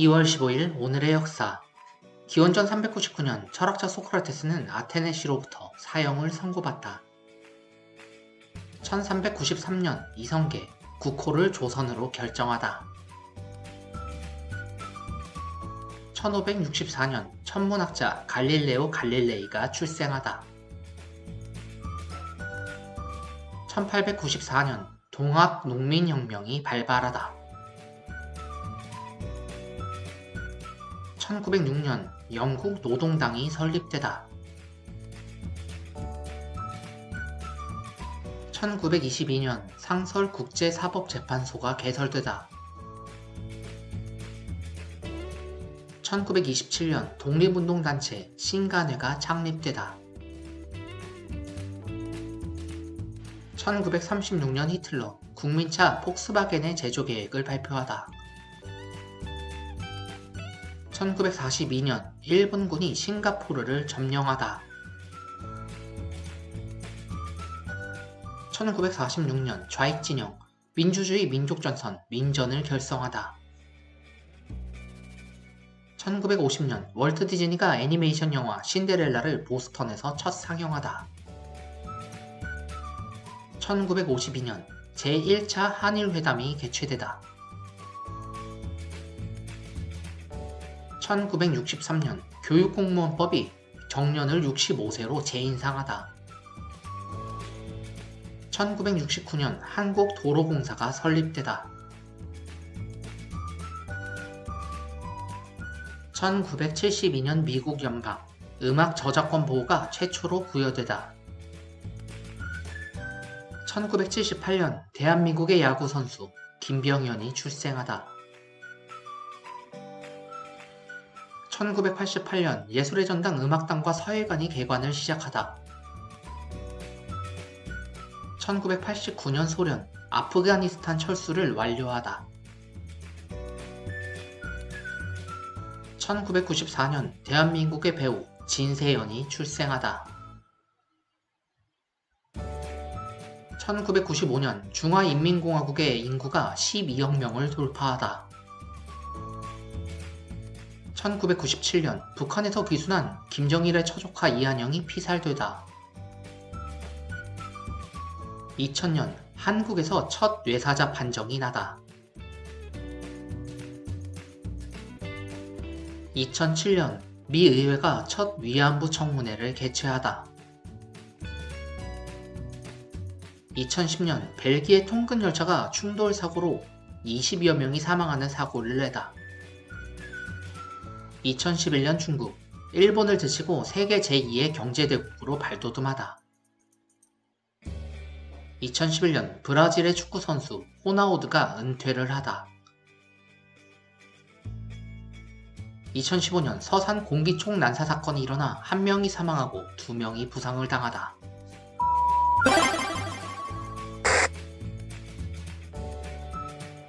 2월 15일 오늘의 역사 기원전 399년 철학자 소크라테스는 아테네 시로부터 사형을 선고받다. 1393년 이성계 국호를 조선으로 결정하다. 1564년 천문학자 갈릴레오 갈릴레이가 출생하다. 1894년 동학 농민혁명이 발발하다. 1906년 영국 노동당이 설립되다. 1922년 상설국제사법재판소가 개설되다. 1927년 독립운동단체 신간회가 창립되다. 1936년 히틀러 국민차 폭스바겐의 제조 계획을 발표하다. 1942년 일본군이 싱가포르를 점령하다. 1946년 좌익진영 민주주의 민족전선 민전을 결성하다. 1950년 월트 디즈니가 애니메이션 영화 신데렐라를 보스턴에서 첫 상영하다. 1952년 제1차 한일회담이 개최되다. 1963년 교육공무원법이 정년을 65세로 재인상하다. 1969년 한국도로공사가 설립되다. 1972년 미국 연방 음악 저작권 보호가 최초로 부여되다. 1978년 대한민국의 야구 선수 김병현이 출생하다. 1988년 예술의 전당 음악당과 서예관이 개관을 시작하다. 1989년 소련 아프가니스탄 철수를 완료하다. 1994년 대한민국의 배우 진세연이 출생하다. 1995년 중화인민공화국의 인구가 12억 명을 돌파하다. 1997년 북한에서 귀순한 김정일의 처조카 이한영이 피살되다. 2000년 한국에서 첫 뇌사자 판정이 나다. 2007년 미 의회가 첫 위안부 청문회를 개최하다. 2010년 벨기에 통근 열차가 충돌 사고로 20여 명이 사망하는 사고를 내다. 2011년 중국, 일본을 제치고 세계 제2의 경제대국으로 발돋움하다. 2011년 브라질의 축구 선수 호나우드가 은퇴를 하다. 2015년 서산 공기총 난사 사건이 일어나 한 명이 사망하고 두 명이 부상을 당하다.